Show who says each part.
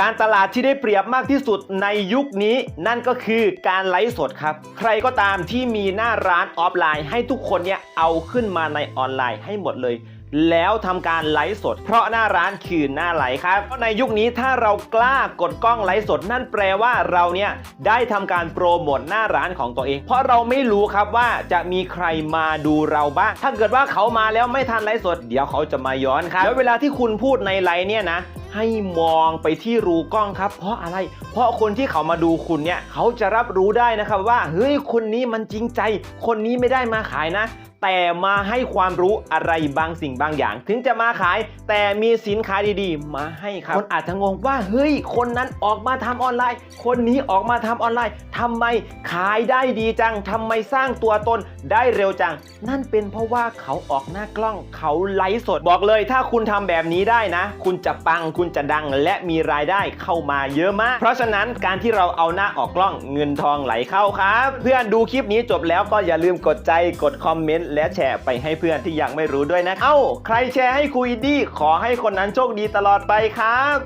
Speaker 1: การตลาดที่ได้เปรียบมากที่สุดในยุคนี้ นั่นก็คือการไลฟ์สดครับ ใครก็ตามที่มีหน้าร้านออฟไลน์ ให้ทุกคนเนี่ยเอาขึ้นมาในออนไลน์ให้หมดเลย แล้วทำการไลฟ์สด เพราะหน้าร้านคือหน้าไหลครับเพราะในยุคนี้ถ้าเรากล้ากดกล้องไลฟ์สด นั่นแปลว่าเราเนี่ยได้ทำการโปรโมทหน้าร้านของตัวเอง เพราะเราไม่รู้ครับว่าจะมีใครมาดูเราบ้าง ถ้าเกิดว่าเขามาแล้วไม่ทันไลฟ์สด เดี๋ยวเขาจะมาย้อนครับแล้วเวลาที่คุณพูดในไลฟ์เนี่ยนะ ให้มองไปที่รูกล้องครับ เพราะอะไร เพราะคนที่เขามาดูคุณเนี่ยเขาจะรับรู้ได้นะครับว่าเฮ้ยคนนี้มันจริงใจ คนนี้ไม่ได้มาขายนะ แต่มาให้ความรู้อะไรบางสิ่งบางอย่าง ถึงจะมาขาย แต่มีสินค้าดีๆ มาให้ครับคนอาจจะงงว่าเฮ้ย คนนั้นออกมาทำออนไลน์ คนนี้ออกมาทำออนไลน์ทำไมขายได้ดีจังทำไมสร้างตัวตนได้เร็วจัง นั่นเป็นเพราะว่าเขาออกหน้ากล้องเขาไลฟ์สดบอกเลย ถ้าคุณทำแบบนี้ได้นะ คุณจะปังคุณจะดังและมีรายได้เข้ามาเยอะมาก เพราะฉะนั้นการที่เราเอาหน้าออกกล้องเงินทองไหลเข้าครับ เพื่อนดูคลิปนี้จบแล้วก็อย่าลืมกดใจกดคอมเมนต์และแชร์ไปให้เพื่อนที่ยังไม่รู้ด้วยนะ เอ้า ใครแชร์ให้คุยดี ขอให้คนนั้นโชคดีตลอดไปครับ